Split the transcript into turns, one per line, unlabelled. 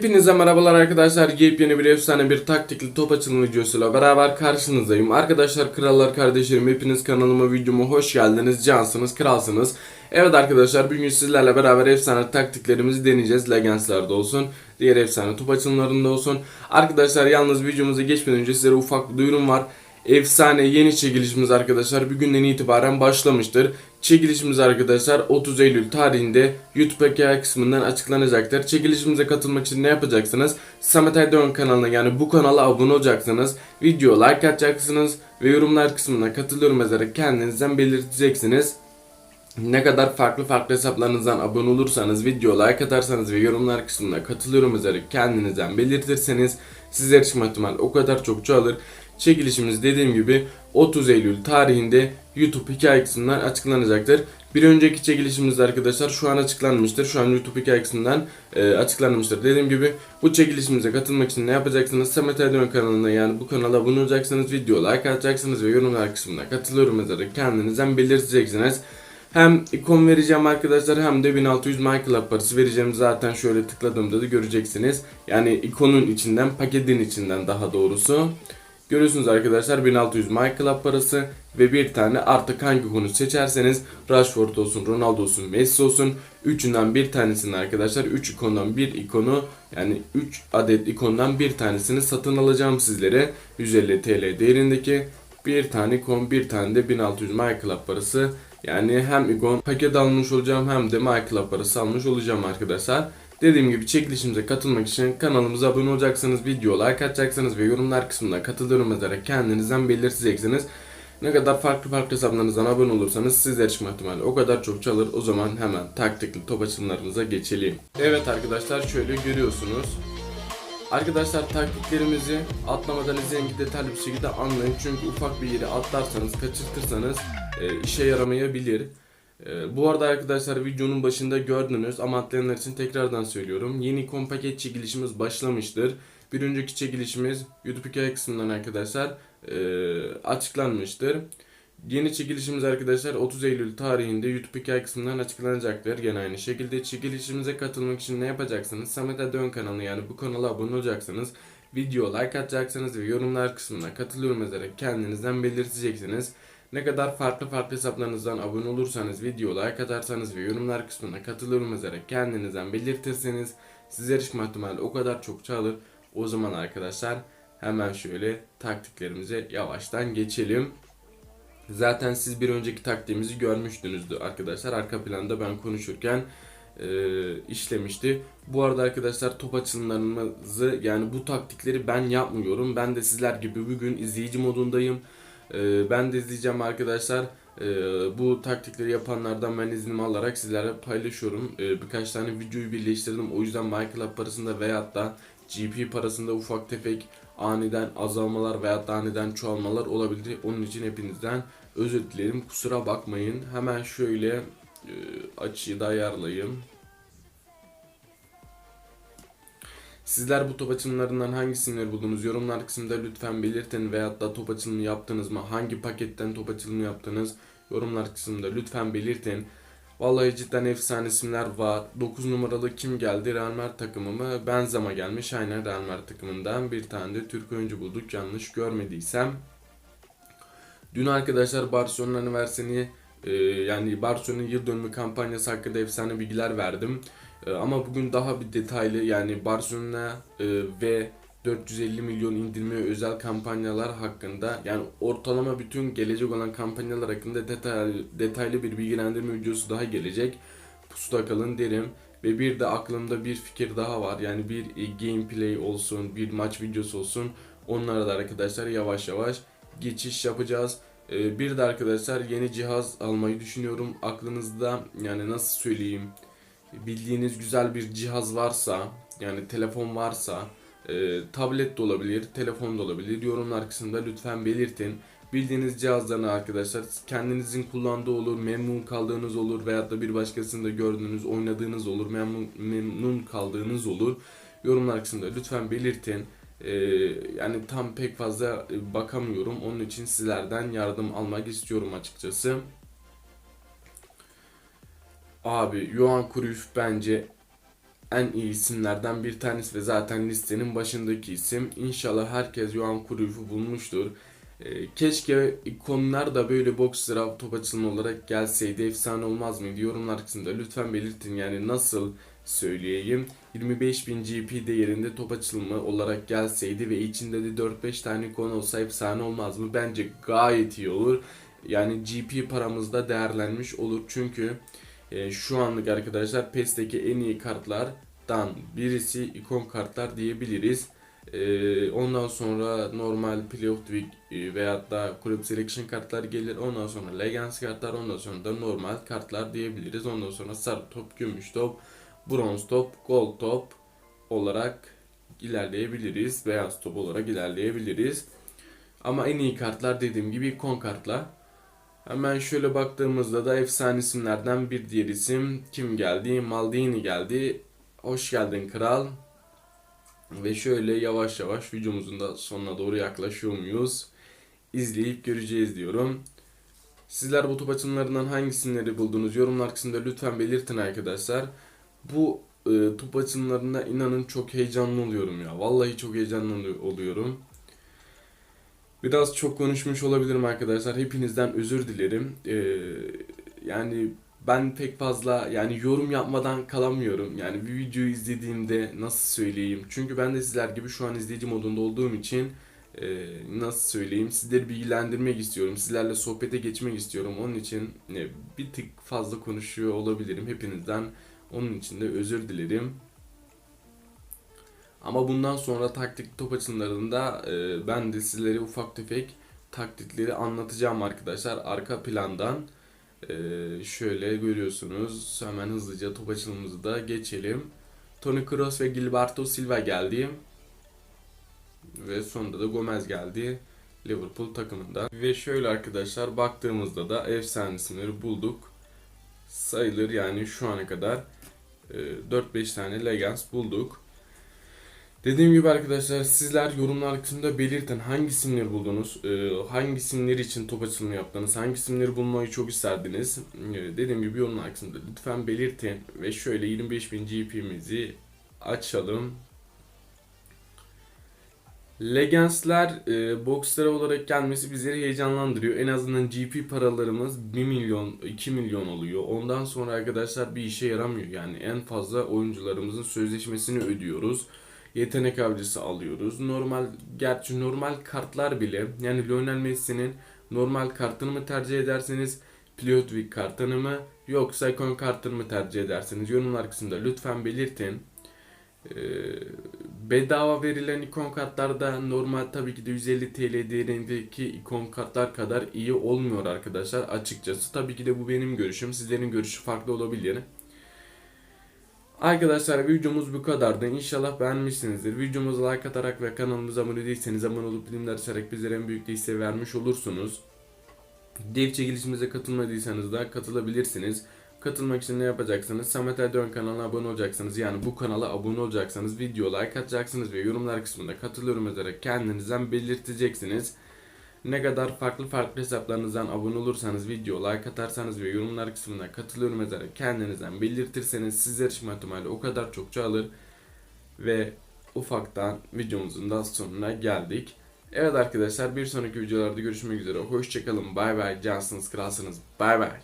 Hepinize merhabalar arkadaşlar. Yepyeni bir efsane bir taktikli top açılımı videosuyla beraber karşınızdayım. Arkadaşlar krallar kardeşlerim hepiniz kanalıma videoma hoş geldiniz. Cansınız, kralsınız. Evet arkadaşlar bugün sizlerle beraber efsane taktiklerimizi deneyeceğiz. Legends'larda olsun, diğer efsane top açılımlarında olsun. Arkadaşlar yalnız videomuza geçmeden önce sizlere ufak bir duyurum var. Efsane yeni çekilişimiz arkadaşlar bugünden itibaren başlamıştır. Çekilişimiz arkadaşlar 30 Eylül tarihinde YouTube hikaye kısmından açıklanacaktır. Çekilişimize katılmak için ne yapacaksınız? Samet Aydoğan kanalına yani bu kanala abone olacaksınız. Video like atacaksınız ve yorumlar kısmına katılıyorum yazarak kendinizden belirteceksiniz. Ne kadar farklı farklı hesaplarınızdan abone olursanız, video like atarsanız ve yorumlar kısmına katılıyorum yazarak kendinizden belirtirseniz sizler için ihtimal o kadar çok çoğalır. Çekilişimiz dediğim gibi 30 Eylül tarihinde YouTube hikaye kısmından açıklanacaktır. Bir önceki çekilişimiz arkadaşlar şu an açıklanmıştır. Şu an YouTube hikaye kısmından e, açıklanmıştır. Dediğim gibi bu çekilişimize katılmak için ne yapacaksınız? Samet Erdoğan kanalına yani bu kanala abone olacaksınız. Video like atacaksınız ve yorumlar kısmına katılıyorum yazarak kendinizden belirteceksiniz. Hem ikon vereceğim arkadaşlar hem de 1600 MyClub parası vereceğim. Zaten şöyle tıkladığımda da göreceksiniz. Yani ikonun içinden, paketin içinden daha doğrusu. Görüyorsunuz arkadaşlar 1600 MyClub parası ve bir tane artık hangi konu seçerseniz Rashford olsun, Ronaldo olsun, Messi olsun. Üçünden bir tanesini arkadaşlar 3 ikondan bir ikonu yani 3 adet ikondan bir tanesini satın alacağım sizlere. 150 TL değerindeki bir tane ikon bir tane de 1600 MyClub parası. Yani hem ikon paket almış olacağım hem de MyClub parası almış olacağım arkadaşlar. Dediğim gibi çekilişimize katılmak için kanalımıza abone olacaksınız, video like atacaksınız ve yorumlar kısmına katılıyorum yazarak kendinizden belirteceksiniz. Ne kadar farklı farklı hesaplarınızdan abone olursanız sizler çıkma ihtimali o kadar çok çalır. O zaman hemen taktikli top açılımlarımıza geçelim. Evet arkadaşlar şöyle görüyorsunuz. Arkadaşlar taktiklerimizi atlamadan izleyin ki detaylı bir şekilde anlayın. Çünkü ufak bir yeri atlarsanız, kaçırtırsanız e, işe yaramayabilir. E, bu arada arkadaşlar videonun başında gördünüz ama atlayanlar için tekrardan söylüyorum. Yeni paket çekilişimiz başlamıştır. Bir önceki çekilişimiz YouTube hikaye kısmından arkadaşlar e, açıklanmıştır. Yeni çekilişimiz arkadaşlar 30 Eylül tarihinde YouTube hikaye kısmından açıklanacaktır. Gene aynı şekilde çekilişimize katılmak için ne yapacaksınız? Samet Adön kanalı yani bu kanala abone olacaksınız. Video like atacaksınız ve yorumlar kısmına katılıyorum yazarak kendinizden belirteceksiniz. Ne kadar farklı farklı hesaplarınızdan abone olursanız, video like atarsanız ve yorumlar kısmına katılıyorum yazarak kendinizden belirtirseniz sizler çıkma ihtimali o kadar çok çalır. O zaman arkadaşlar hemen şöyle taktiklerimize yavaştan geçelim. Zaten siz bir önceki taktiğimizi görmüştünüzdü arkadaşlar. Arka planda ben konuşurken e, işlemişti. Bu arada arkadaşlar top açılımlarımızı yani bu taktikleri ben yapmıyorum. Ben de sizler gibi bugün izleyici modundayım. E, ben de izleyeceğim arkadaşlar. E, bu taktikleri yapanlardan ben iznimi alarak sizlerle paylaşıyorum. E, birkaç tane videoyu birleştirdim. O yüzden Michael parasında veyahut da GP parasında ufak tefek aniden azalmalar veyahut da aniden çoğalmalar olabilir. Onun için hepinizden özür dilerim. Kusura bakmayın. Hemen şöyle e, açıyı da ayarlayayım. Sizler bu top açılımlarından hangisini buldunuz? Yorumlar kısmında lütfen belirtin veyahut da top açılımı yaptınız mı? Hangi paketten top açılımı yaptınız? Yorumlar kısmında lütfen belirtin. Vallahi cidden efsane isimler var. 9 numaralı kim geldi? Real Madrid takımı mı? Benzema gelmiş. Aynen Real Madrid takımından. Bir tane de Türk oyuncu bulduk. Yanlış görmediysem. Dün arkadaşlar Barcelona'nın versiyonu yani Barcelona'nın yıl dönümü kampanyası hakkında efsane bilgiler verdim. E, ama bugün daha bir detaylı yani Barcelona e, ve 450 milyon indirmeye özel kampanyalar hakkında yani ortalama bütün gelecek olan kampanyalar hakkında detaylı, detaylı bir bilgilendirme videosu daha gelecek. Pusuda kalın derim. Ve bir de aklımda bir fikir daha var. Yani bir e, gameplay olsun, bir maç videosu olsun. Onlara da arkadaşlar yavaş yavaş geçiş yapacağız. E, bir de arkadaşlar yeni cihaz almayı düşünüyorum. Aklınızda yani nasıl söyleyeyim bildiğiniz güzel bir cihaz varsa yani telefon varsa e, tablet de olabilir, telefon da olabilir. Yorumlar kısmında lütfen belirtin. Bildiğiniz cihazlarını arkadaşlar kendinizin kullandığı olur, memnun kaldığınız olur veyahut da bir başkasında gördüğünüz, oynadığınız olur, memnun, memnun kaldığınız olur. Yorumlar kısmında lütfen belirtin. Ee, yani tam pek fazla e, bakamıyorum. Onun için sizlerden yardım almak istiyorum açıkçası. Abi Johan Cruyff bence en iyi isimlerden bir tanesi ve zaten listenin başındaki isim. İnşallah herkes Johan Cruyff'u bulmuştur. Ee, keşke ikonlar da böyle box sıra top açılımı olarak gelseydi efsane olmaz mıydı? Yorumlar kısmında lütfen belirtin yani nasıl söyleyeyim. 25.000 GP değerinde top açılımı olarak gelseydi ve içinde de 4-5 tane ikon olsa efsane olmaz mı? Bence gayet iyi olur. Yani GP paramızda değerlenmiş olur çünkü e, şu anlık arkadaşlar PES'teki en iyi kartlardan birisi ikon kartlar diyebiliriz. E, ondan sonra normal Playoff Week e, veyahut da Club Selection kartlar gelir. Ondan sonra Legends kartlar, ondan sonra da normal kartlar diyebiliriz. Ondan sonra sarı top, gümüş top, bronz top, gold top olarak ilerleyebiliriz. Beyaz top olarak ilerleyebiliriz. Ama en iyi kartlar dediğim gibi ikon kartlar. Hemen şöyle baktığımızda da efsane isimlerden bir diğer isim kim geldi? Maldini geldi. Hoş geldin kral. Ve şöyle yavaş yavaş videomuzun da sonuna doğru yaklaşıyor muyuz? İzleyip göreceğiz diyorum. Sizler bu top açımlarından hangi isimleri buldunuz? Yorumlar kısmında lütfen belirtin arkadaşlar. Bu e, top açımlarında inanın çok heyecanlı oluyorum ya. Vallahi çok heyecanlı oluyorum. Biraz çok konuşmuş olabilirim arkadaşlar. Hepinizden özür dilerim. Ee, yani ben pek fazla yani yorum yapmadan kalamıyorum. Yani bir videoyu izlediğimde nasıl söyleyeyim? Çünkü ben de sizler gibi şu an izleyici modunda olduğum için e, nasıl söyleyeyim? Sizleri bilgilendirmek istiyorum. Sizlerle sohbete geçmek istiyorum. Onun için e, bir tık fazla konuşuyor olabilirim hepinizden. Onun için de özür dilerim. Ama bundan sonra taktik top açılarında e, ben de sizlere ufak tefek taktikleri anlatacağım arkadaşlar arka plandan. E, şöyle görüyorsunuz. Hemen hızlıca top açılımımızı da geçelim. Toni Kroos ve Gilberto Silva geldi. Ve sonunda da Gomez geldi. Liverpool takımında. Ve şöyle arkadaşlar baktığımızda da efsane isimleri bulduk. Sayılır yani şu ana kadar e, 4-5 tane Legends bulduk. Dediğim gibi arkadaşlar sizler yorumlar kısmında belirtin hangi isimleri buldunuz, e, hangi isimler için top açılımı yaptınız, hangi isimleri bulmayı çok isterdiniz. E, dediğim gibi yorumlar kısmında lütfen belirtin ve şöyle 25.000 GP'mizi açalım. Legends'ler e, boxlara olarak gelmesi bizleri heyecanlandırıyor. En azından GP paralarımız 1 milyon, 2 milyon oluyor. Ondan sonra arkadaşlar bir işe yaramıyor. Yani en fazla oyuncularımızın sözleşmesini ödüyoruz yetenek avcısı alıyoruz. Normal gerçi normal kartlar bile yani Lionel Messi'nin normal kartını mı tercih ederseniz Pliotvik kartını mı yoksa ikon kartını mı tercih edersiniz? Yorumlar kısmında lütfen belirtin. Ee, bedava verilen ikon kartlarda normal tabii ki de 150 TL değerindeki ikon kartlar kadar iyi olmuyor arkadaşlar açıkçası. Tabii ki de bu benim görüşüm. Sizlerin görüşü farklı olabilir. Arkadaşlar videomuz bu kadardı. İnşallah beğenmişsinizdir. Videomuza like atarak ve kanalımıza abone değilseniz abone olup bilimler açarak bizlere en büyük desteği vermiş olursunuz. Dev çekilişimize katılmadıysanız da katılabilirsiniz. Katılmak için ne yapacaksınız? Samet Erdoğan kanalına abone olacaksınız. Yani bu kanala abone olacaksınız. Video like atacaksınız ve yorumlar kısmında katılıyorum yazarak kendinizden belirteceksiniz. Ne kadar farklı farklı hesaplarınızdan abone olursanız, video like atarsanız ve yorumlar kısmına katılıyorum yazarak kendinizden belirtirseniz sizler için ihtimalle o kadar çok çoğalır. Ve ufaktan videomuzun da sonuna geldik. Evet arkadaşlar bir sonraki videolarda görüşmek üzere. Hoşçakalın. Bay bay. Cansınız kralsınız. Bay bay.